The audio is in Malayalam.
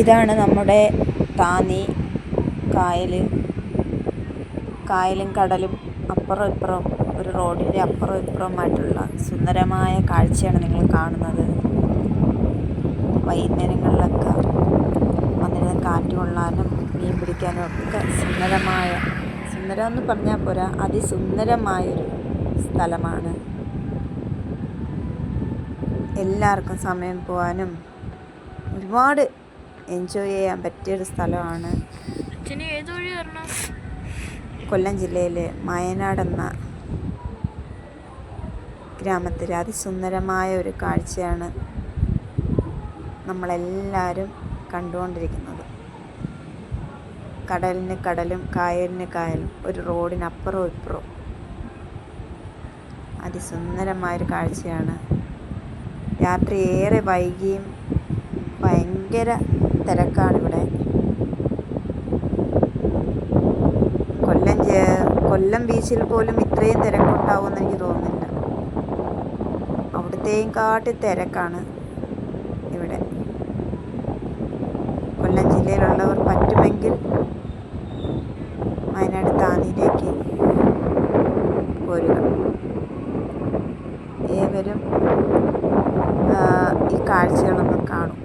ഇതാണ് നമ്മുടെ താന്നി കായൽ കായലും കടലും അപ്പുറം ഇപ്പുറം ഒരു റോഡിന്റെ അപ്പുറം ഇപ്പുറമായിട്ടുള്ള സുന്ദരമായ കാഴ്ചയാണ് നിങ്ങൾ കാണുന്നത്. വൈകുന്നേരങ്ങളിലൊക്കെ വന്നിരുന്ന് കാറ്റ് കൊള്ളാനും മീൻ പിടിക്കാനും ഒക്കെ സുന്ദരമായ സുന്ദരം എന്ന് പറഞ്ഞാൽ പോരാ അതിസുന്ദരമായൊരു സ്ഥലമാണ്. എല്ലാവർക്കും സമയം പോകാനും ഒരുപാട് എൻജോയ് ചെയ്യാൻ പറ്റിയൊരു സ്ഥലമാണ് കൊല്ലം ജില്ലയിലെ മയനാട് എന്ന ഗ്രാമത്തിലെ അതിസുന്ദരമായ ഒരു കാഴ്ചയാണ് നമ്മളെല്ലാവരും കണ്ടുകൊണ്ടിരിക്കുന്നത്. കടലിന് കടലും കായലിന് കായലും ഒരു റോഡിനപ്പുറവും ഇപ്പുറവും. അതിസുന്ദരമായൊരു കാഴ്ചയാണ്. രാത്രി ഏറെ വൈകിയും ഭയങ്കര തിരക്കാണിവിടെ. കൊല്ലം കൊല്ലം ബീച്ചിൽ പോലും ഇത്രയും തിരക്കുണ്ടാവുമെന്ന് എനിക്ക് തോന്നുന്നില്ല. അവിടുത്തെയും കാട്ടി തിരക്കാണ് ഇവിടെ. കൊല്ലം ജില്ലയിലുള്ളവർ പറ്റുമെങ്കിൽ വയനാട് താന്നിയിലേക്ക് പോരുക. ഏവരും ഈ കാഴ്ചകളൊന്നും കാണും.